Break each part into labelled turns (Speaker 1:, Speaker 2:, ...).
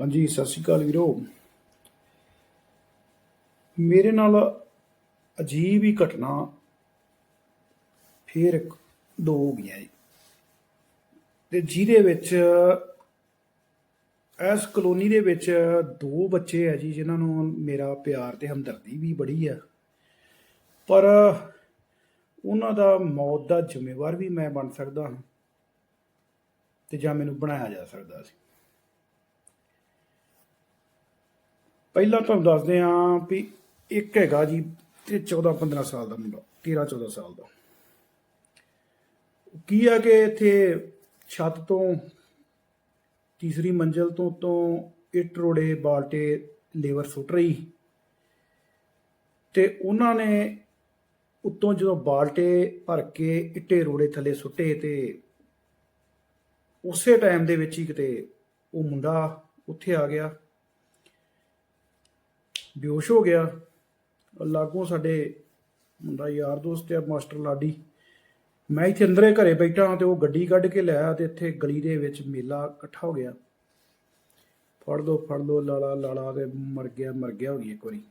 Speaker 1: ਹਾਂਜੀ, ਸਤਿ ਸ਼੍ਰੀ ਅਕਾਲ ਵੀਰੋ। ਮੇਰੇ ਨਾਲ ਅਜੀਬ ਹੀ ਘਟਨਾ ਫੇਰ ਦੋ ਹੋ ਗਈਆਂ ਜੀ। ਤੇ ਜਿਹਦੇ ਵਿੱਚ, ਇਸ ਕਲੋਨੀ ਦੇ ਵਿੱਚ ਦੋ ਬੱਚੇ ਆ ਜੀ, ਜਿਨ੍ਹਾਂ ਨੂੰ ਮੇਰਾ ਪਿਆਰ ਤੇ ਹਮਦਰਦੀ ਵੀ ਬੜੀ ਆ। ਪਰ ਉਹਨਾਂ ਦਾ ਮੌਤ ਦਾ ਜ਼ਿੰਮੇਵਾਰ ਵੀ ਮੈਂ ਬਣ ਸਕਦਾ ਹਾਂ ਤੇ ਜਾਂ ਮੈਨੂੰ ਬਣਾਇਆ ਜਾ ਸਕਦਾ ਸੀ। ਪਹਿਲਾਂ ਤੁਹਾਨੂੰ ਦੱਸਦੇ ਹਾਂ ਵੀ ਇੱਕ ਹੈਗਾ ਜੀ ਤੇ 14 15 ਸਾਲ ਦਾ ਮੁੰਡਾ 13 14 ਸਾਲ ਦਾ। ਕੀ ਆ ਕਿ ਇੱਥੇ ਛੱਤ ਤੋਂ, ਤੀਸਰੀ ਮੰਜ਼ਲ ਤੋਂ ਤੋਂ ਇੱਟ ਰੋੜੇ, ਬਾਲਟੇ, ਲੇਬਰ ਸੁੱਟ ਰਹੀ। ਤੇ ਉਹਨਾਂ ਨੇ ਉੱਤੋਂ ਜਦੋਂ ਬਾਲਟੇ ਭਰ ਕੇ ਇੱਟੇ ਰੋੜੇ ਥੱਲੇ ਸੁੱਟੇ ਤੇ ਉਸੇ ਟਾਈਮ ਦੇ ਵਿੱਚ ਹੀ ਕਿਤੇ ਉਹ ਮੁੰਡਾ ਉੱਥੇ ਆ ਗਿਆ। ਬੇਹੋਸ਼ ਹੋ ਗਿਆ। ਲਾਗੋਂ ਸਾਡੇ ਮੁੰਡਾ ਯਾਰ ਦੋਸਤ ਆ, ਮਾਸਟਰ ਲਾਡੀ। ਮੈਂ ਇੱਥੇ ਅੰਦਰੇ ਘਰੇ ਬੈਠਾ ਹਾਂ ਤੇ ਉਹ ਗੱਡੀ ਕੱਢ ਕੇ ਲਿਆਇਆ ਤੇ ਇੱਥੇ ਗਲੀ ਦੇ ਵਿੱਚ ਮੇਲਾ ਇਕੱਠਾ ਹੋ ਗਿਆ। ਫੜ ਲੋ ਫੜ ਦੋ ਲਾਲਾ ਲਾਲਾ ਤੇ ਮਰ ਗਿਆ ਮਰ ਗਿਆ ਹੋ ਗਈ ਇੱਕ ਵਾਰੀ।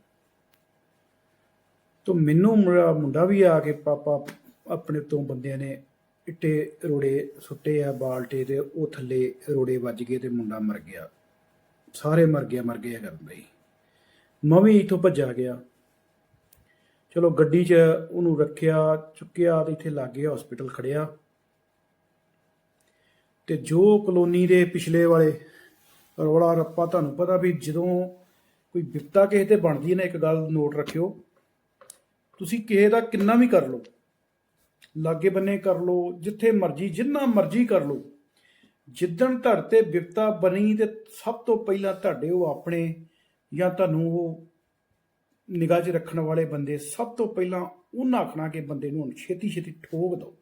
Speaker 1: ਤੋ ਮੈਨੂੰ ਮੇਰਾ ਮੁੰਡਾ ਵੀ ਆ ਕੇ ਪਾਪਾ ਆਪਣੇ ਤੋਂ ਬੰਦਿਆਂ ਨੇ ਇੱਟੇ ਰੋੜੇ ਸੁੱਟੇ ਆ ਬਾਲਟੇ ਤੇ ਉਹ ਥੱਲੇ ਰੋੜੇ ਵੱਜ ਗਏ ਤੇ ਮੁੰਡਾ ਮਰ ਗਿਆ। ਸਾਰੇ ਮਰ ਗਿਆ ਮਰ ਗਿਆ ਕਰਨ ਲਈ ਮੈਂ ਵੀ ਇੱਥੋਂ ਭੱਜਾ ਗਿਆ। ਚਲੋ ਗੱਡੀ 'ਚ ਉਹਨੂੰ ਰੱਖਿਆ, ਚੁੱਕਿਆ ਤੇ ਇੱਥੇ ਲਾਗੇ ਹਸਪੀਟਲ ਖੜਿਆ। ਤੇ ਜੋ ਕਲੋਨੀ ਦੇ ਪਿਛਲੇ ਵਾਲੇ ਰੌਲਾ ਰੱਪਾ ਤੁਹਾਨੂੰ ਪਤਾ ਵੀ ਜਦੋਂ ਕੋਈ ਵਿਪਤਾ ਕਿਸੇ ਤੇ ਬਣਦੀ ਨਾ, ਇੱਕ ਗੱਲ ਨੋਟ ਰੱਖਿਓ। ਤੁਸੀਂ ਕਿਸੇ ਦਾ ਕਿੰਨਾ ਵੀ ਕਰ ਲਓ, ਲਾਗੇ ਬੰਨੇ ਕਰ ਲਓ, ਜਿੱਥੇ ਮਰਜ਼ੀ, ਜਿੰਨਾ ਮਰਜ਼ੀ ਕਰ ਲਓ, ਜਿੱਦਣ ਧਰ ਤੇ ਵਿਪਤਾ ਬਣੀ ਤੇ ਸਭ ਤੋਂ ਪਹਿਲਾਂ ਤੁਹਾਡੇ ਉਹ ਆਪਣੇ ਜਾਂ ਤੁਹਾਨੂੰ ਉਹ ਨਿਗਾਹ 'ਚ ਰੱਖਣ ਵਾਲੇ ਬੰਦੇ ਸਭ ਤੋਂ ਪਹਿਲਾਂ ਉਹਨਾਂ ਆਖਣਾ ਕਿ ਬੰਦੇ ਨੂੰ ਹੁਣ ਛੇਤੀ ਛੇਤੀ ਠੋਕ ਦਿਓ।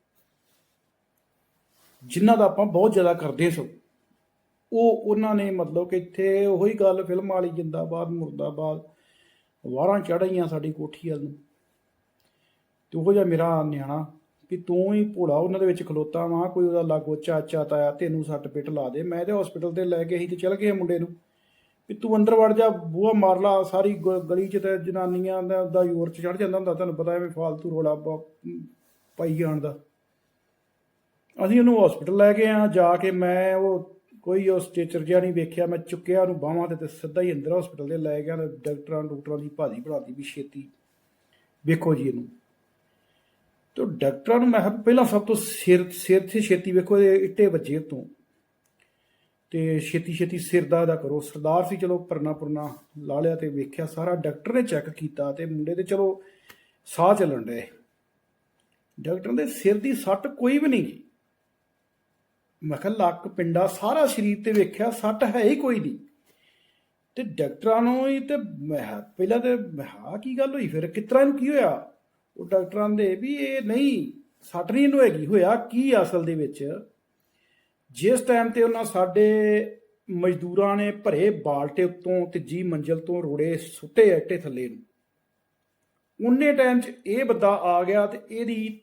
Speaker 1: ਜਿਨ੍ਹਾਂ ਦਾ ਆਪਾਂ ਬਹੁਤ ਜ਼ਿਆਦਾ ਕਰਦੇ ਸੋ, ਉਹ ਉਹਨਾਂ ਨੇ ਮਤਲਬ ਕਿ ਇੱਥੇ ਉਹੀ ਗੱਲ ਫਿਲਮ ਵਾਲੀ ਜਿੰਦਾਬਾਦ, ਮੁਰਦਾਬਾਦ, ਵਾਰਾਂ ਚੜਾਈਆਂ ਸਾਡੀ ਕੋਠੀ ਵੱਲ ਨੂੰ। ਤੇ ਉਹ ਜਿਹਾ ਮੇਰਾ ਨਿਆਣਾ ਕਿ ਤੂੰ ਹੀ ਭੋਲਾ, ਉਹਨਾਂ ਦੇ ਵਿੱਚ ਖਲੋਤਾ ਵਾਂ, ਕੋਈ ਉਹਦਾ ਲਾਗੋ ਚਾਚਾ ਤਾਇਆ ਤੈਨੂੰ ਸੱਟ ਪਿੱਟ ਲਾ ਦੇ, ਮੈਂ ਤੇ ਹਸਪੀਟਲ ਤੇ ਲੈ ਕੇ ਅਸੀਂ ਤੇ ਚਲ ਗਏ ਮੁੰਡੇ ਨੂੰ। ਵੀ ਤੂੰ ਅੰਦਰ ਵੜ ਜਾ, ਬੂਹਾ ਮਾਰ ਲਾ, ਸਾਰੀ ਗ- ਗਲੀ 'ਚ ਤੇ ਜਨਾਨੀਆਂ ਦਾ ਦਾ ਯੋਰ 'ਚ ਚੜ ਜਾਂਦਾ ਹੁੰਦਾ, ਤੁਹਾਨੂੰ ਪਤਾ ਐਵੇਂ ਫਾਲਤੂ ਰੋਲਾ ਪ- ਪਾਈ ਜਾਣ ਦਾ। ਅਸੀਂ ਉਹਨੂੰ ਹਸਪੀਟਲ ਲੈ ਗਏ ਆ ਜਾ ਕੇ ਮੈਂ ਉਹ ਕੋਈ ਉਹ ਸਟੇਚਰ ਜਿਹਾ ਨਹੀਂ ਵੇਖਿਆ, ਮੈਂ ਚੁੱਕਿਆ ਉਹਨੂੰ ਬਾਹਾਂ ਤੇ ਤੇ ਸਿੱਧਾ ਹੀ ਅੰਦਰ ਹਸਪੀਟਲ ਦੇ ਲੈ ਗਿਆ ਤੇ ਡਾਕਟਰਾਂ ਡਾਕਟਰਾਂ ਦੀ ਭਾਜੀ ਭਰਾਤੀ ਵੀ ਛੇਤੀ। ਵੇਖੋ ਜੀ ਇਹਨੂੰ। ਤੇ ਉਹ ਡਾਕਟਰਾਂ ਨੂੰ ਮੈਂ ਕਿਹਾ, ਪਹਿਲਾਂ ਸਭ ਤੋਂ ਸਿਰ ਸਿਰ ਤੇ ਛੇਤੀ ਵੇਖੋ, ਇਹ ਇੱਟੇ ਵੱਜੇ ਤੋਂ ਤੇ ਛੇਤੀ ਛੇਤੀ ਸਿਰ ਦਾ ਦਾ ਕਰੋ। ਸਰਦਾਰ ਸੀ ਚਲੋ ਪਰਨਾ ਪਰਨਾ ਲਾ ਲਿਆ ਤੇ ਵੇਖਿਆ ਸਾਰਾ ਡਾਕਟਰ ਨੇ ਚੈੱਕ ਕੀਤਾ ਤੇ ਮੁੰਡੇ ਦੇ ਚਲੋ ਸਾਹ ਚੱਲਣ ਡਏ। ਡਾਕਟਰ ਦੇ ਸਿਰ ਦੀ ਸੱਟ ਕੋਈ ਵੀ ਨਹੀਂ ਗਈ। ਮੈਂ ਕਿਹਾ, ਲੱਕ ਪਿੰਡਾ ਸਾਰਾ ਸਰੀਰ ਤੇ ਵੇਖਿਆ, ਸੱਟ ਹੈ ਹੀ ਕੋਈ ਨਹੀਂ। ਤੇ ਡਾਕਟਰਾਂ ਨੂੰ ਹੀ ਤੇ ਮੈਂ ਪਹਿਲਾਂ ਤੇ ਮੈਂ ਕਿਹਾ ਕੀ ਗੱਲ ਹੋਈ? ਫਿਰ ਕਿਸ ਨੂੰ ਕੀ ਹੋਇਆ? ਉਹ ਡਾਕਟਰਾਂ ਦੇ ਵੀ ਇਹ ਨਹੀਂ, ਸੱਟ ਨਹੀਂ ਇਹਨੂੰ ਹੈਗੀ। ਹੋਇਆ ਕੀ ਅਸਲ ਦੇ ਵਿੱਚ? ਜਿਸ ਟਾਈਮ ਤੇ ਉਹਨਾਂ ਸਾਡੇ ਮਜ਼ਦੂਰਾਂ ਨੇ ਭਰੇ ਬਾਲਟੇ ਉੱਤੋਂ ਤੀਜੀ ਮੰਜ਼ਲ ਤੋਂ ਰੋੜੇ ਸੁੱਟੇ ਇੱਟੇ ਥੱਲੇ ਨੂੰ ਉਨੇ ਟਾਈਮ 'ਚ ਇਹ ਬੰਦਾ ਆ ਗਿਆ ਤੇ ਇਹਦੀ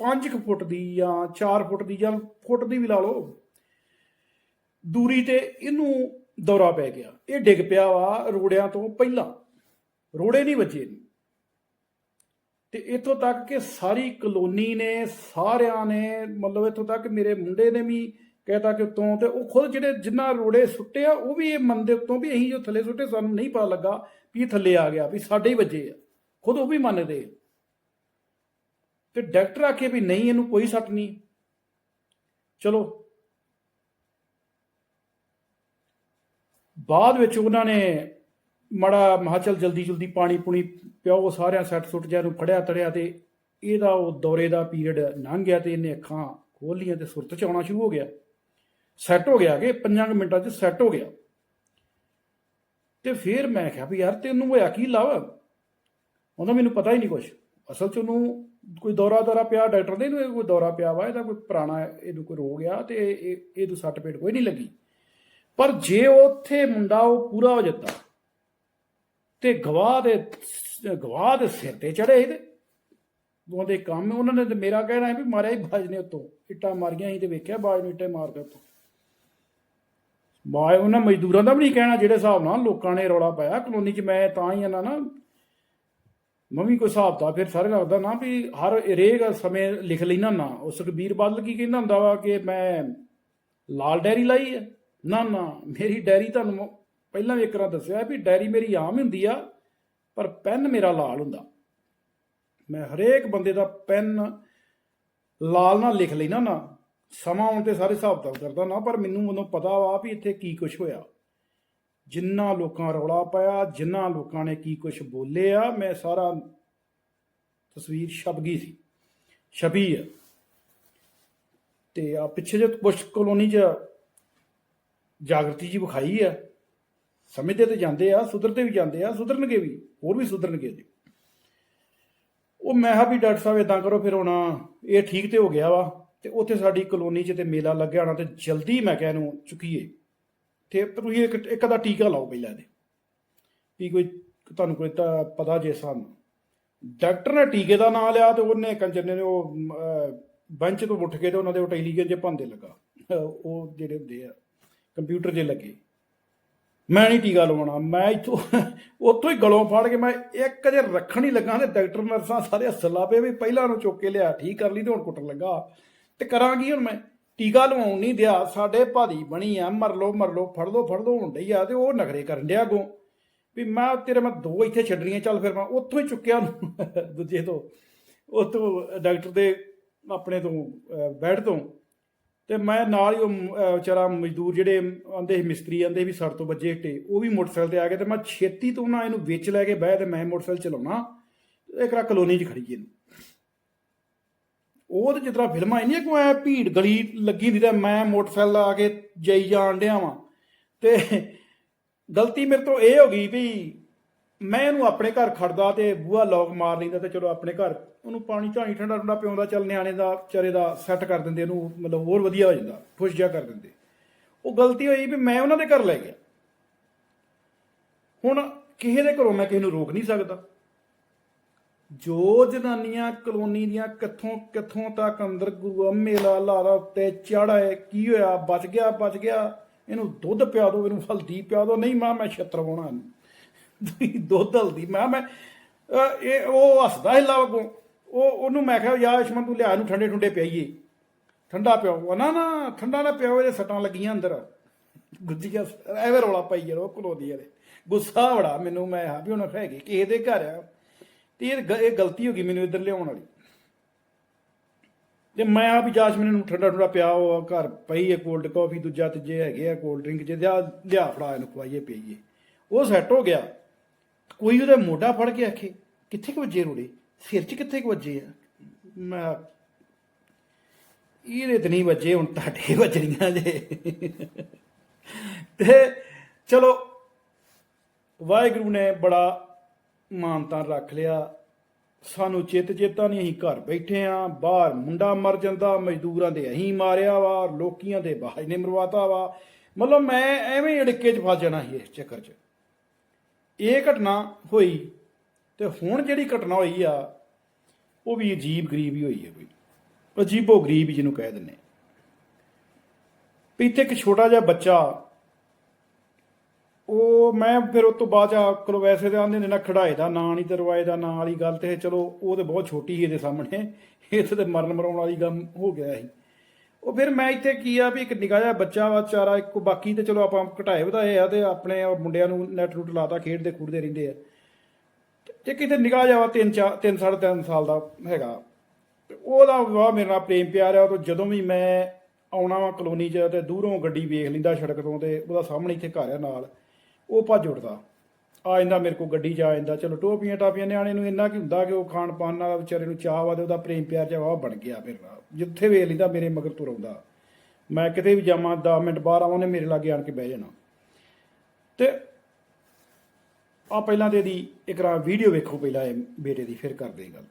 Speaker 1: 5 ਫੁੱਟ ਦੀ ਜਾਂ 4 ਫੁੱਟ ਦੀ ਜਾਂ ਫੁੱਟ ਦੀ ਵੀ ਲਾ ਲਓ, ਦੂਰੀ ਤੇ ਇਹਨੂੰ ਦੌਰਾ ਪੈ ਗਿਆ ਇਹ ਡਿੱਗ ਪਿਆ ਵਾ ਰੋੜਿਆਂ ਤੋਂ ਪਹਿਲਾਂ, ਰੋੜੇ ਨਹੀਂ ਵੱਜੇ ਇਹਨੂੰ। ਤੇ ਇੱਥੋਂ ਤੱਕ ਕਿ ਸਾਰੀ ਕਲੋਨੀ ਨੇ, ਸਾਰਿਆਂ ਨੇ, ਮਤਲਬ ਇੱਥੋਂ ਤੱਕ ਮੇਰੇ ਮੁੰਡੇ ਨੇ ਵੀ ਕਹਿਤਾ ਕਿ ਉਤੋਂ ਤੇ ਉਹ ਖੁਦ ਜਿਹੜੇ ਜਿੰਨਾ ਰੋੜੇ ਸੁੱਟੇ ਆ, ਉਹ ਵੀ ਇਹ ਮੰਨਦੇ ਉਤੋਂ ਵੀ ਅਸੀਂ ਜੋ ਥੱਲੇ ਸੁੱਟੇ, ਸਾਨੂੰ ਨਹੀਂ ਪਤਾ ਲੱਗਾ ਵੀ ਇਹ ਥੱਲੇ ਆ ਗਿਆ, ਵੀ ਸਾਡੇ ਹੀ ਵੱਜੇ ਆ। ਖੁਦ ਉਹ ਵੀ ਮੰਨਦੇ ਤੇ ਡਾਕਟਰ ਆਖੇ ਵੀ ਨਹੀਂ, ਇਹਨੂੰ ਕੋਈ ਸੱਟ ਨਹੀਂ। ਚਲੋ। ਬਾਅਦ ਵਿੱਚ ਉਹਨਾਂ ਨੇ ਮੜਾ ਮਹਾਚਲ ਜਲਦੀ ਜਲਦੀ ਪਾਣੀ ਪੁਣੀ ਪਿਓ ਸਾਰਿਆਂ ਸੱਟ ਸੁੱਟ ਜਿਹਾ ਨੂੰ ਫੜਿਆ, ਤੜਿਆ ਤੇ ਇਹਦਾ ਉਹ ਦੌਰੇ ਦਾ ਪੀਰੀਅਡ ਲੰਘ ਗਿਆ ਤੇ ਇਹਨੇ ਅੱਖਾਂ ਖੋਲ ਲੀਆਂ ਤੇ ਸੁਰਤ ਚ ਆਉਣਾ ਸ਼ੁਰੂ ਹੋ ਗਿਆ। ਸੈੱਟ ਹੋ ਗਿਆ ਕਿ 5 ਮਿੰਟਾਂ ਚ ਸੈੱਟ ਹੋ ਗਿਆ। ਤੇ ਫਿਰ ਮੈਂ ਕਿਹਾ ਵੀ ਯਾਰ ਤੈਨੂੰ ਹੋਇਆ ਕੀ ਲਵ? ਉਹਦਾ ਮੈਨੂੰ ਪਤਾ ਹੀ ਨਹੀਂ ਕੁਛ। ਅਸਲ ਚ ਉਹਨੂੰ ਕੋਈ ਦੌਰਾ ਦੌਰਾ ਪਿਆ, ਡਾਕਟਰ ਦੇ ਇਹਨੂੰ ਇਹ ਕੋਈ ਦੌਰਾ ਪਿਆ ਵਾ, ਇਹਦਾ ਕੋਈ ਪੁਰਾਣਾ ਇਹਨੂੰ ਕੋਈ ਰੋਗ ਆ ਤੇ ਇਹ, ਇਹਨੂੰ ਸੱਟ ਪੇਟ ਕੋਈ ਨਹੀਂ ਲੱਗੀ। ਪਰ ਜੇ ਉੱਥੇ ਮੁੰਡਾ ਉਹ ਪੂਰਾ ਹੋ ਜਾਂਦਾ ਤੇ ਗਵਾਹ ਦੇ ਗਵਾਹ ਦੇ ਸਿਰ ਤੇ ਚੜੇ ਇਹਦੇ ਉਹਦੇ ਕੰਮ, ਉਹਨਾਂ ਨੇ ਤੇ ਮੇਰਾ ਕਹਿਣਾ ਹੈ ਵੀ ਮਾਰਿਆ ਹੀ ਬਾਜ ਨੇ ਉਤੋਂ, ਇੱਟਾਂ ਮਾਰੀਆਂ ਸੀ ਤੇ ਵੇਖਿਆ ਬਾਜ ਨੂੰ ਇੱਟੇ ਮਾਰਦਾ ਉਤੋਂ। ਬਾਏ ਉਹਨਾਂ ਮਜ਼ਦੂਰਾਂ ਦਾ ਵੀ ਨਹੀਂ ਕਹਿਣਾ ਜਿਹੜੇ ਹਿਸਾਬ ਨਾਲ ਲੋਕਾਂ ਨੇ ਰੌਲਾ ਪਾਇਆ। ਕਲੋਨੀ 'ਚ ਮੈਂ ਤਾਂ ਹੀ ਇਹਨਾਂ ਨਾ ਮੰਮੀ ਕੋਈ ਹਿਸਾਬ ਤਾਂ ਫਿਰ ਸਾਰੇ ਲੱਗਦਾ ਨਾ ਵੀ ਹਰ ਰੇਗ ਸਮੇਂ ਲਿਖ ਲੈਣਾ ਨਾ। ਉਹ ਸੁਖਬੀਰ ਬਾਦਲ ਕੀ ਕਹਿੰਦਾ ਹੁੰਦਾ ਵਾ ਕਿ ਮੈਂ ਲਾਲ ਡੈਰੀ ਲਾਈ ਹੈ? ਨਾ ਨਾ, ਮੇਰੀ ਡੈਰੀ ਤੁਹਾਨੂੰ ਪਹਿਲਾਂ ਵੀ ਇੱਕ ਵਾਰ ਦੱਸਿਆ ਵੀ ਡੈਰੀ ਮੇਰੀ ਆਮ ਹੀ ਹੁੰਦੀ ਆ, ਪਰ ਪੈਨ ਮੇਰਾ ਲਾਲ ਹੁੰਦਾ। ਮੈਂ ਹਰੇਕ ਬੰਦੇ ਦਾ ਪੈਨ ਲਾਲ ਨਾਲ ਲਿਖ ਲੈਣਾ ਨਾ। ਸਮਾਂ ਆਉਣ ਤੇ ਸਾਰੇ ਹਿਸਾਬ ਤਾਂ ਕਰਦਾ ਨਾ ਪਰ ਮੈਨੂੰ ਉਦੋਂ ਪਤਾ ਵਾ ਵੀ ਇੱਥੇ ਕੀ ਕੁਝ ਹੋਇਆ। ਜਿੰਨਾ ਲੋਕਾਂ ਰੌਲਾ ਪਾਇਆ, ਜਿੰਨਾ ਲੋਕਾਂ ਨੇ ਕੀ ਕੁਝ ਬੋਲੇ ਆ, ਮੈਂ ਸਾਰਾ ਤਸਵੀਰ ਛਪ ਗਈ ਸੀ। ਛਪੀ ਆ। ਤੇ ਆ ਪਿੱਛੇ ਜੇ ਪੁਸ਼ ਕਲੋਨੀ 'ਚ ਜਾਗਰਤੀ ਜੀ ਵਿਖਾਈ ਆ। ਸਮਝਦੇ ਤੇ ਜਾਂਦੇ ਆ, ਸੁਧਰਦੇ ਵੀ ਜਾਂਦੇ ਆ, ਸੁਧਰਨਗੇ ਵੀ, ਹੋਰ ਵੀ ਸੁਧਰਨਗੇ ਜੀ। ਉਹ ਮੈਂ ਕਿਹਾ ਵੀ ਡਾਕਟਰ ਸਾਹਿਬ ਇਦਾਂ ਕਰੋ, ਫਿਰ ਹੁਣ ਇਹ ਠੀਕ ਤੇ ਹੋ ਗਿਆ ਵਾ। ਤੇ ਉੱਥੇ ਸਾਡੀ ਕਲੋਨੀ 'ਚ ਤੇ ਮੇਲਾ ਲੱਗਿਆ ਹੋਣਾ ਤੇ ਜਲਦੀ ਮੈਂ ਕਿਹਾ ਇਹਨੂੰ ਚੁੱਕੀਏ। ਤੇ ਤੁਸੀਂ ਇੱਕ ਇੱਕ ਦਾ ਟੀਕਾ ਲਾਓ ਪਹਿਲਾਂ ਦੇ ਵੀ ਕੋਈ, ਤੁਹਾਨੂੰ ਕੋਈ ਤਾਂ ਪਤਾ ਜੇ ਸਾਨੂੰ। ਡਾਕਟਰ ਨੇ ਟੀਕੇ ਦਾ ਨਾਂ ਲਿਆ ਤੇ ਉਹਨੇ ਕੰਜਰ ਨੇ ਉਹ ਬੰਚ ਤੋਂ ਉੱਠ ਕੇ ਤੇ ਉਹਨਾਂ ਦੇ ਇੰਟੈਲੀਜੈਂਸ ਜੇ ਭੰਦੇ ਲੱਗਾ। ਉਹ ਜਿਹੜੇ ਹੁੰਦੇ ਆ, ਕੰਪਿਊਟਰ ਜੇ ਲੱਗੇ। ਮੈਂ ਨਹੀਂ ਟੀਕਾ ਲਵਾਉਣਾ, ਮੈਂ ਇੱਥੋਂ, ਉੱਥੋਂ ਹੀ ਗਲੋਂ ਫੜ ਕੇ ਮੈਂ ਇੱਕ ਜੇ ਰੱਖਣ ਹੀ ਲੱਗਾ ਤੇ ਡਾਕਟਰ, ਨਰਸਾਂ ਸਾਰੇ ਹੱਸਣ ਲੱਗ ਪਏ ਵੀ ਪਹਿਲਾਂ ਨੂੰ ਚੁੱਕ ਕੇ ਲਿਆ, ਠੀਕ ਕਰ ਲਈ ਤੇ ਹੁਣ ਕੁੱਟਣ ਲੱਗਾ। ਤੇ ਕਰਾਂਗੀ ਹੁਣ ਮੈਂ? ਟੀਕਾ ਲਵਾਉਣ ਨਹੀਂ ਦਿਆ ਸਾਡੇ ਭਾਦੀ ਬਣੀ ਆ ਮਰ ਲੋ ਮਰ ਲੋ ਫੜ ਲੋ ਫੜ ਲੋ ਹੁਣ ਡਈ ਆ ਤੇ ਉਹ ਨਖਰੇ ਕਰਨ ਡਿਆ ਅੱਗੋਂ। ਵੀ ਮੈਂ ਤੇਰੇ ਮੈਂ ਦੋ ਇੱਥੇ ਛੱਡਣੀਆਂ ਚੱਲ ਫਿਰ ਮੈਂ ਉੱਥੋਂ ਹੀ ਚੁੱਕਿਆ ਉਹਨੂੰ ਦੂਜੇ ਤੋਂ। ਉੱਥੋਂ ਡਾਕਟਰ ਦੇ ਆਪਣੇ ਤੋਂ ਅਹ, ਤੋਂ। ਤੇ ਮੈਂ ਨਾਲ ਹੀ ਉਹ ਵਿਚਾਰਾ ਮਜ਼ਦੂਰ ਜਿਹੜੇ ਆਂਦੇ ਸੀ ਮਿਸਤਰੀ ਆਂਦੇ ਵੀ ਸਰ ਤੋਂ ਵੱਜੇ ਟੇ ਉਹ ਵੀ ਮੋਟਰਸਾਈਕਲ ਤੇ ਆ ਗਏ ਤੇ ਮੈਂ ਛੇਤੀ ਤੋਂ ਨਾ ਇਹਨੂੰ ਵਿੱਚ ਲੈ ਕੇ ਬਹਿ ਤੇ ਮੈਂ ਮੋਟਰਸਾਈਕਲ ਚਲਾਉਣਾ। ਇੱਕ ਕਲੋਨੀ 'ਚ ਖੜੀ ਇਹਨੂੰ। ਉਹ ਤੇ ਜਿਤਨਾ ਫਿਲਮਾਂ ਇੰਨੀਆਂ ਕੋ ਐ ਭੀੜ ਗਲੀ ਲੱਗੀ ਹੁੰਦੀ ਤਾਂ ਮੈਂ ਮੋਟਰਸਾਈਕਲ ਆ ਕੇ ਜਾਈ ਜਾਣ ਡਿਆ ਵਾਂ। ਤੇ ਗਲਤੀ ਮੇਰੇ ਤੋਂ ਇਹ ਹੋ ਗਈ ਵੀ ਮੈਂ ਇਹਨੂੰ ਆਪਣੇ ਘਰ ਖੜਦਾ ਤੇ ਬੂਹਾ ਲੋਕ ਮਾਰ ਲੈਂਦਾ ਤੇ ਚਲੋ ਆਪਣੇ ਘਰ ਉਹਨੂੰ ਪਾਣੀ ਝਾਣੀ ਠੰਡਾ ਠੰਡਾ ਪਿਆਉਂਦਾ, ਚੱਲ ਨਿਆਣੇ ਦਾ, ਵਿਚਾਰੇ ਦਾ ਸੈੱਟ ਕਰ ਦਿੰਦੇ ਇਹਨੂੰ ਮਤਲਬ ਹੋਰ ਵਧੀਆ ਹੋ ਜਾਂਦਾ, ਖੁਸ਼ ਜਿਹਾ ਕਰ ਦਿੰਦੇ। ਉਹ ਗਲਤੀ ਹੋਈ ਵੀ ਮੈਂ ਉਹਨਾਂ ਦੇ ਘਰ ਲੈ ਗਿਆ। ਹੁਣ ਕਿਸੇ ਦੇ ਘਰੋਂ ਮੈਂ ਕਿਸੇ ਨੂੰ ਰੋਕ ਨਹੀਂ ਸਕਦਾ। ਜੋ ਜਨਾਨੀਆਂ ਕਲੋਨੀ ਦੀਆਂ ਕਿੱਥੋਂ ਕਿੱਥੋਂ ਤੱਕ ਅੰਦਰ ਗੁਰੂ ਮੇਲਾ ਲਾਰਾ ਉੱਤੇ ਚੜਾਏ ਕੀ ਹੋਇਆ? ਬਚ ਗਿਆ ਬਚ ਗਿਆ। ਇਹਨੂੰ ਦੁੱਧ ਪਿਆ ਦਿਓ, ਇਹਨੂੰ ਹਲਦੀ ਪਿਆ ਦਿਓ। ਨਹੀਂ, ਮਾਂ, ਮੈਂ ਛੱਤਰ ਪਾਉਣਾ ਇਹਨੂੰ। ਦੁੱਧ, ਹਲਦੀ, ਮੈਂ ਮੈਂ ਇਹ ਉਹ ਹੱਸਦਾ ਹਿੱਲਾ ਵਗੋਂ ਉਹ, ਉਹਨੂੰ ਮੈਂ ਕਿਹਾ, ਯਾਰ ਇਸ਼ਮਨ ਤੂੰ ਲਿਆ ਇਹਨੂੰ ਠੰਡੇ ਠੁੰਡੇ ਪਿਆਈਏ। ਠੰਡਾ ਪਿਆਓ। ਨਾ ਨਾ, ਠੰਡਾ ਨਾ ਪਿਆਓ, ਇਹਦੇ ਸੱਟਾਂ ਲੱਗੀਆਂ ਅੰਦਰ। ਗੁੱਜੀਆਂ ਐਵੇਂ ਰੌਲਾ ਪਾਈ ਉਹ ਕਲੋਨੀ ਵਾਲੇ। ਗੁੱਸਾ ਬੜਾ ਮੈਨੂੰ, ਮੈਂ ਆ ਵੀ ਹੁਣ ਹੈਗੇ ਕਿਸੇ ਦੇ ਘਰ ਆ। ਤੇ ਇਹ ਗ- ਇਹ ਗਲਤੀ ਹੋ ਗਈ ਮੈਨੂੰ ਇੱਧਰ ਲਿਆਉਣ ਵਾਲੀ। ਤੇ ਮੈਂ ਆ ਵੀ ਜਾਸਮੀਨ ਨੂੰ ਠੰਡਾ ਠੰਡਾ ਪਿਆ, ਉਹ ਘਰ ਪਈ ਹੈ ਕੋਲਡ ਕਾਫੀ ਦੂਜਾ ਤੀਜੇ ਹੈਗੇ ਆ ਕੋਲਡ ਡਰਿੰਕ ਜੇ ਲਿਆ ਲਿਆ ਫੜਾ ਇਹਨੂੰ, ਖਵਾਈਏ, ਪਈਏ। ਉਹ ਸੈੱਟ ਹੋ ਗਿਆ। ਕੋਈ ਉਹਦਾ ਮੋਢਾ ਫੜ ਕੇ ਆਖੇ, ਕਿੱਥੇ ਕੁ ਵੱਜੇ ਰੋੜੇ? ਸਿਰ 'ਚ ਕਿੱਥੇ ਕੁ ਵੱਜੇ ਆ? ਮੈਂ ਇਹਦੇ ਤੇ ਨਹੀਂ ਵੱਜੇ, ਹੁਣ ਤੁਹਾਡੇ ਵੱਜਣੀਆਂ ਜੇ। ਤੇ ਚਲੋ, ਵਾਹਿਗੁਰੂ ਨੇ ਬੜਾ ਮਾਨਤਾ ਰੱਖ ਲਿਆ। ਸਾਨੂੰ ਚਿੱਤ ਚੇਤਾ ਨਹੀਂ, ਅਸੀਂ ਘਰ ਬੈਠੇ ਆ। ਬਾਹਰ ਮੁੰਡਾ ਮਰ ਜਾਂਦਾ, ਮਜ਼ਦੂਰਾਂ ਦੇ ਅਸੀਂ ਮਾਰਿਆ ਵਾ, ਲੋਕੀਆਂ ਦੇ ਬਾਜ ਨੇ ਮਰਵਾਤਾ ਵਾ। ਮਤਲਬ ਮੈਂ ਐਵੇਂ ਅੜਕੇ 'ਚ ਫਸ ਜਾਣਾ ਸੀ ਇਸ ਚੱਕਰ 'ਚ। ਇਹ ਘਟਨਾ ਹੋਈ ਤੇ ਹੁਣ ਜਿਹੜੀ ਘਟਨਾ ਹੋਈ ਆ, ਉਹ ਵੀ ਅਜੀਬ ਗਰੀਬ ਹੀ ਹੋਈ ਹੈ ਕੋਈ। ਅਜੀਬੋ ਗਰੀਬ ਜਿਹਨੂੰ ਕਹਿ ਦਿੰਦੇ ਵੀ ਇੱਥੇ ਇੱਕ ਛੋਟਾ ਜਿਹਾ ਬੱਚਾ ਉਹ ਮੈਂ ਫਿਰ ਉਸ ਤੋਂ ਬਾਅਦ ਆ ਕਰੋ ਵੈਸੇ ਤਾਂ ਆਂਦੇ ਨੇ ਨਾ ਖੜਾਏ ਦਾ, ਨਾਂ ਨਹੀਂ ਤੇ ਰਵਾਏ ਦਾ, ਨਾਂ ਵਾਲੀ ਗੱਲ ਤੇ ਚਲੋ ਉਹ ਤੇ ਬਹੁਤ ਛੋਟੀ ਸੀ ਇਹਦੇ ਸਾਹਮਣੇ। ਇੱਥੇ ਤੇ ਮਰਨ ਮਰਾਉਣ ਵਾਲੀ ਗੱਲ ਹੋ ਗਿਆ ਸੀ। ਉਹ ਫਿਰ ਮੈਂ ਇੱਥੇ ਕੀ ਆ ਵੀ ਇੱਕ ਨਿੱਕਾ ਜਿਹਾ ਬੱਚਾ ਵਾ ਚਾਰਾ, ਇੱਕ ਬਾਕੀ ਤੇ ਚਲੋ ਆਪਾਂ ਘਟਾਏ ਵਧਾਏ ਆ ਤੇ ਆਪਣੇ ਮੁੰਡਿਆਂ ਨੂੰ ਨੈਟ ਰੂਟ ਲਾਤਾ, ਖੇਡਦੇ ਖੂਡਦੇ ਰਹਿੰਦੇ ਆ। ਤੇ ਕਿਤੇ ਨਿਕਾ ਜਾਵਾ ਤਿੰਨ ਚਾਰ, ਤਿੰਨ ਸਾਢੇ ਤਿੰਨ ਸਾਲ ਦਾ ਹੈਗਾ। ਤੇ ਉਹਦਾ ਵਾਹ ਮੇਰੇ ਨਾਲ ਪ੍ਰੇਮ ਪਿਆਰ ਆ, ਉਹ ਤੋਂ ਜਦੋਂ ਵੀ ਮੈਂ ਆਉਣਾ ਵਾ ਕਲੋਨੀ 'ਚ ਤੇ ਦੂਰੋਂ ਗੱਡੀ ਵੇਖ ਲੈਂਦਾ ਸੜਕ ਤੋਂ ਤੇ ਉਹਦਾ ਸਾਹਮਣੇ ਇੱਥੇ ਘਰ ਆ ਨਾਲ। ਉਹ ਭੱਜ ਉੱਠਦਾ। ਆ ਜਾਂਦਾ ਮੇਰੇ ਕੋਲ ਗੱਡੀ 'ਚ ਆ ਜਾਂਦਾ। ਚਲੋ ਟੋਪੀਆਂ ਟਾਪੀਆਂ, ਨਿਆਣੇ ਨੂੰ ਇੰਨਾ ਕੀ ਹੁੰਦਾ ਕਿ ਉਹ ਖਾਣ ਪਾਣ ਨਾਲ ਵਿਚਾਰੇ ਨੂੰ ਚਾਹ ਵਾ ਤੇ ਉਹਦਾ ਪ੍ਰੇਮ ਪਿਆਰ ਜਿਹਾ ਵਾ ਬਣ ਗਿਆ ਫਿਰ। ਜਿੱਥੇ ਵੇਖ ਲੈਂਦਾ ਮੇਰੇ ਮਗਰ ਤੁਰ ਆਉਂਦਾ। ਮੈਂ ਕਿਤੇ ਵੀ ਜਾਵਾਂ 10 ਮਿੰਟ ਬਾਹਰ ਆਵਾਂ, ਉਹਨੇ ਮੇਰੇ ਲਾਗੇ ਆਣ ਕੇ ਬਹਿ ਜਾਣਾ। ਤੇ ਆ ਪਹਿਲਾਂ ਤੇ ਇਹਦੀ ਇੱਕ ਰਾ ਵੀਡੀਓ ਵੇਖੋ ਪਹਿਲਾਂ ਇਹ ਬੇਟੇ ਦੀ, ਫਿਰ ਕਰਦੇ ਗੱਲ।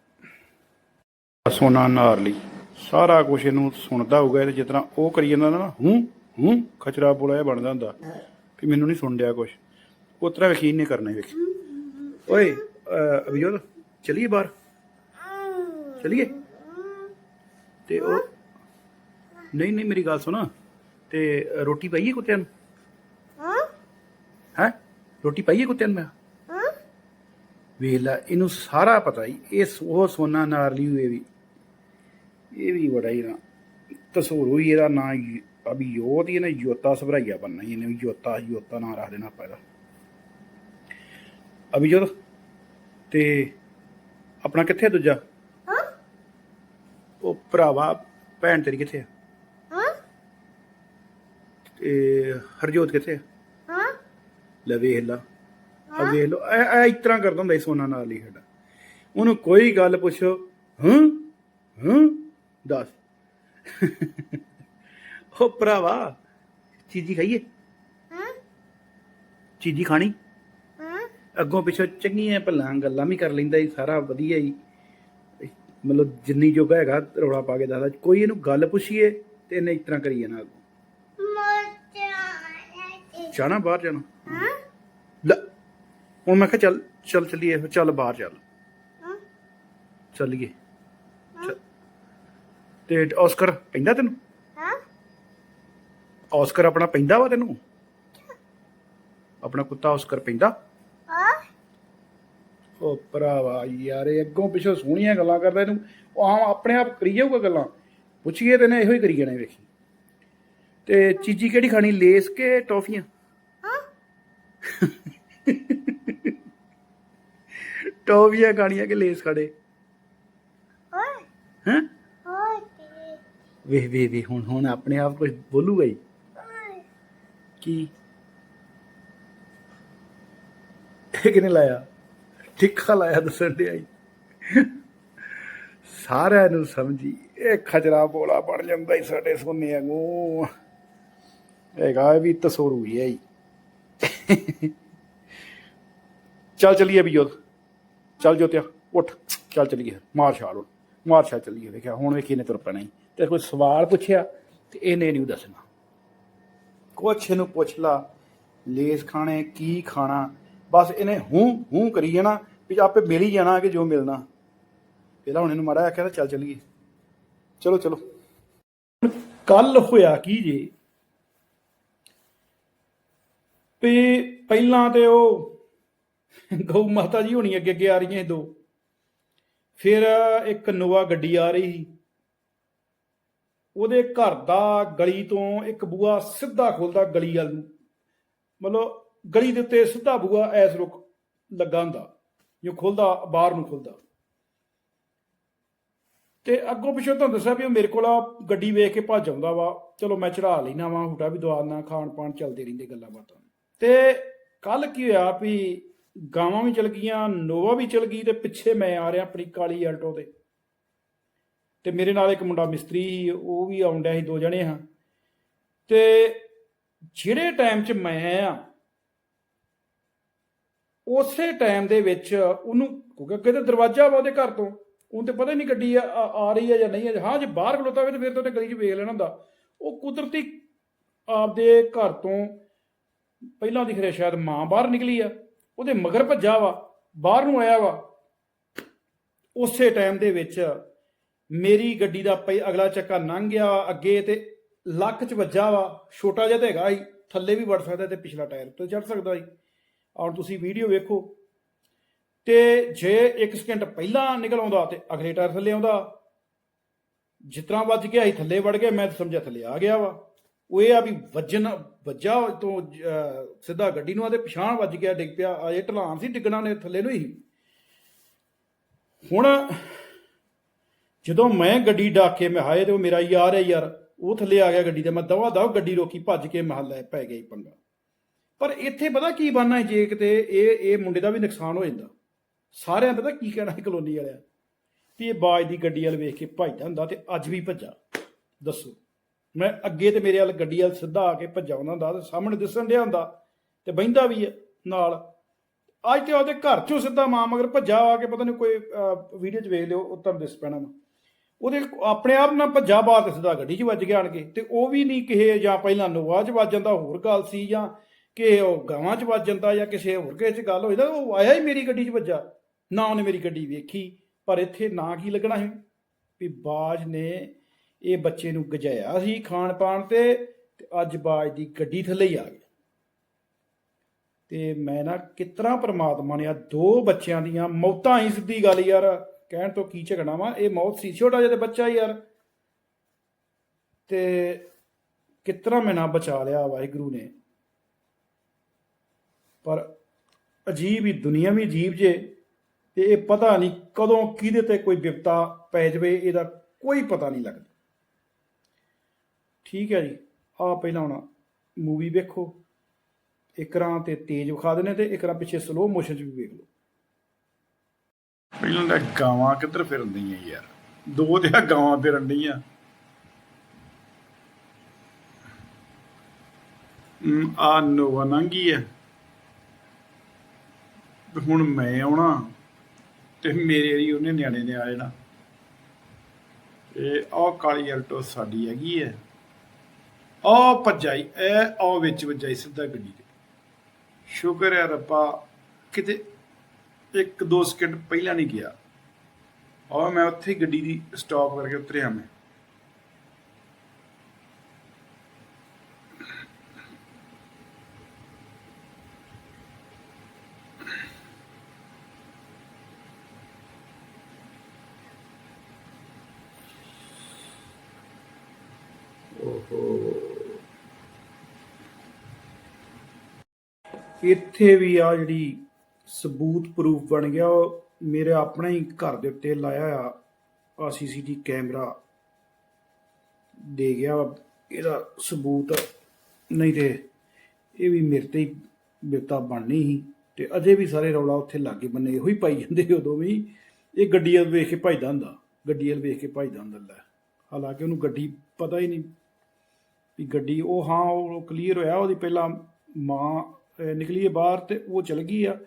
Speaker 1: ਸੋਨਾ ਨਾਰ ਲਈ। ਸਾਰਾ ਕੁਝ ਇਹਨੂੰ ਸੁਣਦਾ ਹੋਊਗਾ ਤੇ ਤਰ੍ਹਾਂ ਉਹ ਕਰੀ ਜਾਂਦਾ ਨਾ, ਹੂੰ ਹੂੰ, ਖਚਰਾ ਬੋਲਾ ਬੋਲਿਆ ਬਣਦਾ ਹੁੰਦਾ। ਵੀ ਮੈਨੂੰ ਨਹੀਂ ਸੁਣ ਲਿਆ ਕੁਝ ਉਤਰਾ ਯਕੀਨ ਨਹੀਂ ਕਰਨਾ ਵੇਖ। ਓਏ ਅਭਿਜੋਤ, ਚਲੀਏ ਬਾਹਰ? ਚਲੀਏ? ਤੇ ਉਹ ਨਹੀਂ ਨਹੀਂ, ਮੇਰੀ ਗੱਲ ਸੁਣ। ਤੇ ਰੋਟੀ ਪਾਈਏ ਕੁੱਤਿਆਂ ਨੂੰ? ਹੈ? ਰੋਟੀ ਪਾਈਏ ਕੁੱਤਿਆਂ ਨੂੰ ਮੈਂ?
Speaker 2: ਹਾਂ
Speaker 1: ਵੇਖ ਇਹਨੂੰ ਸਾਰਾ ਪਤਾ ਹੀ ਇਹ ਉਹ ਸੋਨਾ ਨਾਰਲੀ ਹੋਏ ਵੀ। ਇਹ ਵੀ ਬੜਾ ਹੀ ਨਾ ਤਸੂਰ ਹੋਈ, ਇਹਦਾ ਨਾਂ ਯ- ਅਭੀ ਯੋਤ ਹੀ ਇਹਨੇ ਯੋਤਾ ਸਭਰਾਈਆ ਬੰਨਾ ਹੀ ਇਹਨੇ ਵੀ ਯੋਤਾ ਯੋਤਾ ਨਾਂ ਰੱਖ ਦੇਣਾ ਆਪਾਂ ਇਹਦਾ। ਅਭਿਜੋਤ ਤੇ ਆਪਣਾ ਕਿੱਥੇ ਆ ਦੂਜਾ?
Speaker 2: ਹਾਂ।
Speaker 1: ਉਹ ਭਰਾਵਾ ਭੈਣ ਤੇਰੀ ਕਿੱਥੇ ਆ?
Speaker 2: ਹਾਂ।
Speaker 1: ਤੇ ਹਰਜੋਤ ਕਿੱਥੇ ਆ?
Speaker 2: ਹਾਂ।
Speaker 1: ਲੈ ਵੇਖ ਲਾ। ਆ ਵੇਖ ਲੋ ਐ ਇਸ ਤਰ੍ਹਾਂ ਕਰਦਾ ਹੁੰਦਾ ਸੀ ਸੋਨਾ ਨਾਲ ਹੀ ਸਾਡਾ। ਉਹਨੂੰ ਕੋਈ ਗੱਲ ਪੁੱਛੋ ਹਾਂ? ਹਾਂ? ਦੱਸ। ਉਹ ਭਰਾਵਾ ਚੀਜ਼ੀ ਖਾਈਏ?
Speaker 2: ਹਾਂ।
Speaker 1: ਚੀਜ਼ੀ ਖਾਣੀ? ਅੱਗੋਂ ਪਿੱਛੋਂ ਚੰਗੀਆਂ ਭੱਲਾਂ ਗੱਲਾਂ ਵੀ ਕਰ ਲੈਂਦਾ ਸੀ ਸਾਰਾ ਵਧੀਆ ਹੀ ਮਤਲਬ ਜਿੰਨੀ ਜੋਗਾ ਹੈਗਾ ਰੌਲਾ ਪਾ ਕੇ ਦੱਸਦਾ। ਕੋਈ ਇਹਨੂੰ ਗੱਲ ਪੁੱਛੀਏ ਤੇ ਇਹਨੇ ਇਸ ਤਰ੍ਹਾਂ ਕਰੀ ਜਾਣਾ ਅੱਗੋਂ। ਜਾਣਾ ਬਾਹਰ ਜਾਣਾ?
Speaker 2: ਹਾਂ?
Speaker 1: ਲੈ ਹੁਣ ਮੈਂ ਕਿਹਾ ਚੱਲ ਚੱਲ ਚੱਲੀਏ ਚੱਲ ਬਾਹਰ ਚੱਲ।
Speaker 2: ਹਾਂ।
Speaker 1: ਚੱਲੀਏ। ਚੱਲ। ਤੇ ਆਸਕਰ ਪੈਂਦਾ ਤੈਨੂੰ?
Speaker 2: ਹਾਂ।
Speaker 1: ਆਸਕਰ ਆਪਣਾ ਪੈਂਦਾ ਵਾ ਤੈਨੂੰ? ਆਪਣਾ ਕੁੱਤਾ ਆਸਕਰ ਪੈਂਦਾ?
Speaker 2: ਹਾਂ
Speaker 1: ਉਹ ਭਰਾਵਾ ਯਾਰ ਇਹ ਅੱਗੋਂ ਪਿੱਛੋਂ ਸੋਹਣੀਆਂ ਗੱਲਾਂ ਕਰਦਾ ਇਹਨੂੰ। ਉਹ ਆਮ ਆਪਣੇ ਆਪ ਕਰੀ ਜਾਊਗਾ ਗੱਲਾਂ। ਪੁੱਛੀਏ ਤੇ ਨੇ ਇਹੋ ਹੀ ਕਰੀ ਜਾਣੇ ਵੇਖੀ। ਤੇ ਚੀਜੀ ਕਿਹੜੀ ਖਾਣੀ ਲੇਸ ਕੇ ਟੌਫੀਆਂ?
Speaker 2: ਹਾਂ।
Speaker 1: ਟੌਫੀਆਂ ਖਾਣੀਆਂ ਕਿ ਲੇਸ ਖਾਣੇ?
Speaker 2: ਓਏ।
Speaker 1: ਹੈਂ? ਵੇਖ ਵੇਖ ਹੁਣ ਹੁਣ ਆਪਣੇ ਆਪ ਕੁਝ ਬੋਲੂਗਾ ਹੀ ਕੀ? ਇਹ ਕਿਨੇ ਲਾਇਆ? ਠਿੱਕਾ ਲਾਇਆ ਦੱਸਣ ਡਿਆ ਆਈ ਸਾਰਿਆਂ ਨੂੰ ਸਮਝੀ। ਇਹ ਖਜਰਾ ਬੋਲਾ ਬਣ ਜਾਂਦਾ ਹੀ ਸਾਡੇ ਸੋਨੇ ਵਾਂਗੂ। ਹੈਗਾ ਇਹ ਵੀ ਤਸੋਰੂ ਹੀ ਹੈ ਹੀ ਚੱਲ ਚਲੀਏ ਵੀ ਜੋਤ ਚੱਲ ਜੋਤਿਆ, ਉੱਠ। ਚੱਲ ਚਲੀਏ। ਮਾਰ ਛਾਲ ਹੁਣ। ਮਾਰ ਛਾਲ ਚਲੀਏ। ਵੇਖਿਆ ਹੁਣ ਵੇਖੀ ਨੇ ਤੁਰ ਪੈਣਾ ਹੀ ਤੇ ਕੋਈ ਸਵਾਲ ਪੁੱਛਿਆ ਤੇ ਇਹਨੇ ਨਹੀਂ ਦੱਸਣਾ। ਕੁਛ ਇਹਨੂੰ ਪੁੱਛ ਲਾ। ਲੇਸ ਖਾਣੇ, ਕੀ ਖਾਣਾ? ਬਸ ਇਹਨੇ ਹੂੰ ਹੂੰ ਕਰੀ ਜਾਣਾ ਵੀ ਆਪੇ ਮਿਲ ਹੀ ਜਾਣਾ ਕਿ ਜੋ ਮਿਲਣਾ। ਪਹਿਲਾਂ ਹੁਣ ਇਹਨੂੰ ਮਾੜਾ ਆਖਿਆ ਤਾਂ ਚੱਲ ਚੱਲੀਏ। ਚਲੋ ਚਲੋ। ਕੱਲ ਹੋਇਆ ਕੀ ਜੇ? ਵੀ ਪਹਿਲਾਂ ਤੇ ਉਹ ਗਊ ਮਾਤਾ ਜੀ ਹੋਣੀ ਅੱਗੇ ਅੱਗੇ ਆ ਰਹੀਆਂ ਸੀ ਦੋ। ਫਿਰ ਇੱਕ ਨੋਵਾ ਗੱਡੀ ਆ ਰਹੀ ਸੀ। ਉਹਦੇ ਘਰ ਦਾ ਗਲੀ ਤੋਂ ਇੱਕ ਬੂਆ ਸਿੱਧਾ ਖੁੱਲਦਾ ਗਲੀ ਵੱਲ ਨੂੰ। ਮਤਲਬ ਗਲੀ ਦੇ ਉੱਤੇ ਸਿੱਧਾ ਬੂਆ ਐਸ ਰੁਕ ਲੱਗਾ ਹੁੰਦਾ। ਜੋ ਖੁੱਲਦਾ ਬਾਹਰ ਨੂੰ ਖੁੱਲਦਾ। ਤੇ ਅੱਗੋਂ ਪਿੱਛੋਂ ਤੁਹਾਨੂੰ ਦੱਸਿਆ ਵੀ ਉਹ ਮੇਰੇ ਕੋਲ ਆ ਗੱਡੀ ਵੇਖ ਕੇ ਭੱਜ ਆਉਂਦਾ ਵਾ। ਚਲੋ ਮੈਂ ਚੜਾ ਲੈਣਾ ਵਾ ਹੁਟਾ ਵੀ ਦਵਾ ਨਾ ਖਾਣ ਪਾਣ ਚੱਲਦੇ ਰਹਿੰਦੇ ਗੱਲਾਂ ਬਾਤਾਂ। ਤੇ ਕੱਲ ਕੀ ਹੋਇਆ ਵੀ ਗਾਵਾਂ ਵੀ ਚਲ ਗਈਆਂ ਨੋਵਾ ਵੀ ਚਲ ਗਈ ਤੇ ਪਿੱਛੇ ਮੈਂ ਆ ਰਿਹਾ ਆਪਣੀ ਕਾਲੀ ਆਲਟੋ ਤੇ। ਤੇ ਮੇਰੇ ਨਾਲ ਇੱਕ ਮੁੰਡਾ ਮਿਸਤਰੀ ਸੀ, ਉਹ ਵੀ ਆਉਂਦਾ ਸੀ ਦੋ ਜਣੇ ਹਾਂ। ਤੇ ਜਿਹੜੇ ਟਾਈਮ 'ਚ ਮੈਂ ਆ ਉਸੇ ਟਾਈਮ ਦੇ ਵਿੱਚ ਉਹਨੂੰ ਕਿਉਂਕਿ ਅੱਗੇ ਤੇ ਦਰਵਾਜ਼ਾ ਵਾ ਉਹਦੇ ਘਰ ਤੋਂ ਉਹਨੂੰ ਤੇ ਪਤਾ ਹੀ ਨਹੀਂ ਗੱਡੀ ਆ, ਆ ਰਹੀ ਹੈ ਜਾਂ ਨਹੀਂ ਹੈ ਹਾਂ ਜੇ ਬਾਹਰ ਖਲੋਤਾ ਹੋਵੇ ਤਾਂ ਫਿਰ ਤਾਂ ਉਹਨੇ ਗਲੀ 'ਚ ਵੇਖ ਲੈਣਾ ਹੁੰਦਾ। ਉਹ ਕੁਦਰਤੀ ਆਪਦੇ ਘਰ ਤੋਂ ਪਹਿਲਾਂ ਦਿਖ ਰਿਹਾ ਸ਼ਾਇਦ ਮਾਂ ਬਾਹਰ ਨਿਕਲੀ ਆ। ਉਹਦੇ ਮਗਰ ਭੱਜਾ ਵਾ ਬਾਹਰ ਨੂੰ ਆਇਆ ਵਾ। ਉਸੇ ਟਾਈਮ ਦੇ ਵਿੱਚ ਮੇਰੀ ਗੱਡੀ ਦਾ ਪਈ ਅਗਲਾ ਚੱਕਾ ਲੰਘ ਗਿਆ ਅੱਗੇ ਤੇ ਲੱਕ ਚ ਵੱਜਾ ਵਾ। ਛੋਟਾ ਜਿਹਾ ਤਾਂ ਹੈਗਾ ਸੀ ਥੱਲੇ ਵੀ ਵੜ ਸਕਦਾ ਤੇ ਪਿਛਲਾ ਟਾਇਰ ਤੇ ਚੜ ਸਕਦਾ ਸੀ। ਔਰ ਤੁਸੀਂ ਵੀਡੀਓ ਵੇਖੋ। ਤੇ ਜੇ 1 ਸਕਿੰਟ ਪਹਿਲਾਂ ਨਿਕਲ ਆਉਂਦਾ ਤੇ ਅਗਲੇ ਟਾਇਰ ਥੱਲੇ ਆਉਂਦਾ। ਜਿਤਨਾ ਵੱਜ ਗਿਆ ਸੀ ਥੱਲੇ ਵੜ ਗਿਆ ਮੈਂ ਤਾਂ ਸਮਝਿਆ ਥੱਲੇ ਆ ਗਿਆ ਵਾ। ਉਹ ਇਹ ਆ ਵੀ ਵੱਜਣ ਵੱਜਾ ਤੋਂ ਅਹ, ਸਿੱਧਾ ਗੱਡੀ ਨੂੰ ਆ ਤੇ ਪਛਾਣ ਵੱਜ ਗਿਆ ਡਿੱਗ ਪਿਆ। ਇਹ ਢਲਾਨ ਸੀ ਡਿੱਗਣਾ ਨੇ ਥੱਲੇ ਨੂੰ ਹੀ। ਹੁਣ ਜਦੋਂ ਮੈਂ ਗੱਡੀ ਡਾਕ ਕੇ ਮੈਂ ਹਾਏ ਤੇ ਉਹ ਮੇਰਾ ਯਾਰ ਹੈ ਯਾਰ। ਉਹ ਥੱਲੇ ਆ ਗਿਆ ਗੱਡੀ ਤੇ ਮੈਂ ਦਵਾ ਦਵਾ ਗੱਡੀ ਰੋਕੀ ਭੱਜ ਕੇ ਮਹੱਲ ਲੈ ਪੈ ਗਈ ਪੰਗਾ। ਪਰ ਇੱਥੇ ਪਤਾ ਕੀ ਬਣਨਾ ਜੇ ਕਿਤੇ ਇਹ ਇਹ ਮੁੰਡੇ ਦਾ ਵੀ ਨੁਕਸਾਨ ਹੋ ਜਾਂਦਾ। ਸਾਰਿਆਂ ਪਤਾ ਕੀ ਕਹਿਣਾ ਸੀ ਕਲੋਨੀ ਵਾਲਿਆਂ ਵੀ ਇਹ ਬਾਜ ਦੀ ਗੱਡੀ ਵਾਲ ਵੇਖ ਕੇ ਭੱਜਦਾ ਹੁੰਦਾ ਤੇ ਅੱਜ ਵੀ ਭੱਜਾ। ਦੱਸੋ। ਮੈਂ ਅੱਗੇ ਤੇ ਮੇਰੇ ਵਾਲ ਗੱਡੀ ਵਾਲ ਸਿੱਧਾ ਆ ਕੇ ਭੱਜਾ ਉਹਨਾਂ ਹੁੰਦਾ ਤੇ ਸਾਹਮਣੇ ਦਿਸਣ ਡਿਆ ਹੁੰਦਾ ਤੇ ਬਹਿੰਦਾ ਵੀ ਹੈ ਨਾਲ। ਅੱਜ ਤੇ ਉਹਦੇ ਘਰ ਚੋਂ ਸਿੱਧਾ ਮਾਂ ਮਗਰ ਭੱਜਾ ਆ ਕੇ ਪਤਾ ਨਹੀਂ ਕੋਈ ਵੀਡੀਓ 'ਚ ਵੇਖ ਲਿਓ, ਉਹ ਤੁਹਾਨੂੰ ਦਿਸ ਪੈਣਾ ਵਾ। ਉਹਦੇ ਆਪਣੇ ਆਪ ਨਾਲ ਭੱਜਾ ਬਾਹਰ ਤੇ ਸਿੱਧਾ ਗੱਡੀ 'ਚ ਵੱਜ ਗਿਆ ਆਣ ਕੇ ਤੇ ਉਹ ਵੀ ਨਹੀਂ ਕਿਸੇ ਜਾਂ ਪਹਿਲਾਂ ਨੋਵਾ 'ਚ ਵੱਜ ਜਾਂਦਾ, ਹੋਰ ਗੱਲ ਸੀ ਜਾਂ ਕਿ ਉਹ ਗਾਵਾਂ 'ਚ ਵੱਜ ਜਾਂਦਾ ਜਾਂ ਕਿਸੇ ਹੋਰ ਕਿਸੇ 'ਚ ਗੱਲ ਹੋਈ ਤਾਂ ਉਹ ਆਇਆ ਹੀ ਮੇਰੀ ਗੱਡੀ 'ਚ ਵੱਜਾ। ਨਾ ਉਹਨੇ ਮੇਰੀ ਗੱਡੀ ਵੇਖੀ, ਪਰ ਇੱਥੇ ਨਾ ਕੀ ਲੱਗਣਾ ਸੀ? ਵੀ ਬਾਜ ਨੇ ਇਹ ਬੱਚੇ ਨੂੰ ਗਜਾਇਆ ਸੀ ਖਾਣ ਪਾਣ ਤੇ ਅੱਜ ਬਾਜ ਦੀ ਗੱਡੀ ਥੱਲੇ ਹੀ ਆ ਗਿਆ। ਤੇ ਮੈਂ ਨਾ ਕਿਤਨਾ ਪ੍ਰਮਾਤਮਾ ਨੇ ਆ ਦੋ ਬੱਚਿਆਂ ਦੀਆਂ ਮੌਤਾਂ ਹੀ ਸਿੱਧੀ ਗੱਲ ਯਾਰ, ਕਹਿਣ ਤੋਂ ਕੀ ਝਗਣਾ ਵਾ? ਇਹ ਮੌਤ ਸੀ, ਛੋਟਾ ਜਿਹਾ ਤੇ ਬੱਚਾ ਯਾਰ। ਤੇ ਕਿਤਨਾ ਮੈਂ ਨਾ ਬਚਾ ਲਿਆ ਵਾਹਿਗੁਰੂ ਨੇ। ਪਰ ਅਜੀਬ ਹੀ ਦੁਨੀਆ ਵੀ ਅਜੀਬ ਜੇ ਤੇ ਇਹ ਪਤਾ ਨਹੀਂ ਕਦੋਂ ਕਿਹਦੇ ਤੇ ਕੋਈ ਵਿਪਤਾ ਪੈ ਜਾਵੇ, ਇਹਦਾ ਕੋਈ ਪਤਾ ਨਹੀਂ ਲੱਗਦਾ। ਠੀਕ ਹੈ ਜੀ ਆ ਪਹਿਲਾਂ ਹੁਣ ਮੂਵੀ ਵੇਖੋ। ਇਕਰਾਂ ਤੇ ਤੇਜ਼ ਵਿਖਾ ਦੇਣੇ ਤੇ ਇਕਰਾਂ ਪਿੱਛੇ ਸਲੋ ਮੋਸ਼ਨ ਚ ਵੀ ਵੇਖ ਲਓ। ਪਹਿਲਾਂ ਤਾਂ ਗਾਵਾਂ ਕਿੱਧਰ ਫਿਰਨ ਦੀਆਂ ਯਾਰ? ਦੋ ਤੇ ਆ ਗਾਵਾਂ ਫਿਰਨ ਦੀਆਂ ਆ ਨੋਵਾ ਨੰਗੀ ਹੈ। ਤੇ ਹੁਣ ਮੈਂ ਆਉਣਾ ਤੇ ਮੇਰੇ ਲਈ ਉਹਨੇ ਨਿਆਣੇ ਨੇ ਆ ਜਾਣਾ। ਇਹ ਆਹ ਕਾਲੀ ਅਲਟੋ ਸਾਡੀ ਹੈਗੀ ਹੈ। ਆਹ ਭੱਜਾਈ ਐ ਆਹ ਵਿੱਚ ਵੱਜਾਈ ਸਿੱਧਾ ਗੱਡੀ ਦੇ ਸ਼ੁਕਰ ਹੈ ਰੱਬਾ, ਕਿਤੇ ਇੱਕ ਦੋ ਸਕਿੰਟ ਪਹਿਲਾਂ ਨਹੀਂ ਗਿਆ। ਆਹ ਮੈਂ ਉੱਥੇ ਹੀ ਗੱਡੀ ਦੀ ਸਟਾਪ ਕਰਕੇ ਉਤਰਿਆ ਮੈਂ। ਇੱਥੇ ਵੀ ਆ ਜਿਹੜੀ ਸਬੂਤ ਪ੍ਰੂਫ ਬਣ ਗਿਆ, ਉਹ ਮੇਰੇ ਆਪਣੇ ਹੀ ਘਰ ਦੇ ਉੱਤੇ ਲਾਇਆ ਆ ਆ ਸੀਸੀਟੀ ਕੈਮਰਾ ਦੇ ਗਿਆ ਇਹਦਾ ਸਬੂਤ ਨਹੀਂ ਤੇ ਇਹ ਵੀ ਮੇਰੇ ਤੇ ਹੀ ਬਿਰਤਾ ਬਣਨੀ ਸੀ ਤੇ ਅਜੇ ਵੀ ਸਾਰੇ ਰੌਲਾ ਉੱਥੇ ਲਾਗੇ ਬੰਨੇ ਇਹੋ ਹੀ ਪਾਈ ਜਾਂਦੇ ਉਦੋਂ ਵੀ। ਇਹ ਗੱਡੀ ਵੱਲ ਵੇਖ ਕੇ ਭਜਦਾ ਹੁੰਦਾ, ਗੱਡੀ ਵੱਲ ਵੇਖ ਕੇ ਭਜਦਾ ਹੁੰਦਾ ਲੈ। ਹਾਲਾਂਕਿ ਉਹਨੂੰ ਗੱਡੀ ਪਤਾ ਹੀ ਨਹੀਂ ਵੀ ਗੱਡੀ, ਉਹ ਹਾਂ, ਉਹ ਕਲੀਅਰ ਹੋਇਆ, ਉਹਦੀ ਪਹਿਲਾਂ ਮਾਂ ਅਹ ਨਿਕਲੀ ਹੈ ਬਾਹਰ ਤੇ ਉਹ ਚਲ ਗਈ ਆ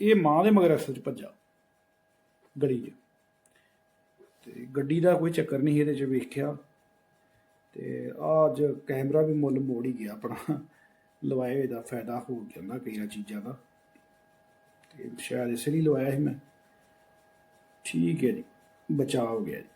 Speaker 1: ਇਹ ਮਾਂ ਦੇ ਮਗਰ ਅਸਲ ਚ ਭੱਜਾ। ਗਲੀ 'ਚ। ਤੇ ਗੱਡੀ ਦਾ ਕੋਈ ਚੱਕਰ ਨਹੀਂ ਇਹਦੇ 'ਚ ਵੇਖਿਆ। ਤੇ ਆ ਅੱਜ ਕੈਮਰਾ ਵੀ ਮੁੱਲ ਮੋੜ ਹੀ ਗਿਆ ਆਪਣਾ। ਲਵਾਏ ਹੋਏ ਦਾ ਫਾਇਦਾ ਹੋ ਜਾਂਦਾ ਕਈਆਂ ਚੀਜ਼ਾਂ ਦਾ। ਤੇ ਸ਼ਾਇਦ ਇਸ ਲਈ ਲਵਾਇਆ ਸੀ ਮੈਂ। ਠੀਕ ਹੈ ਜੀ, ਬਚਾਅ ਹੋ ਗਿਆ ਜੀ।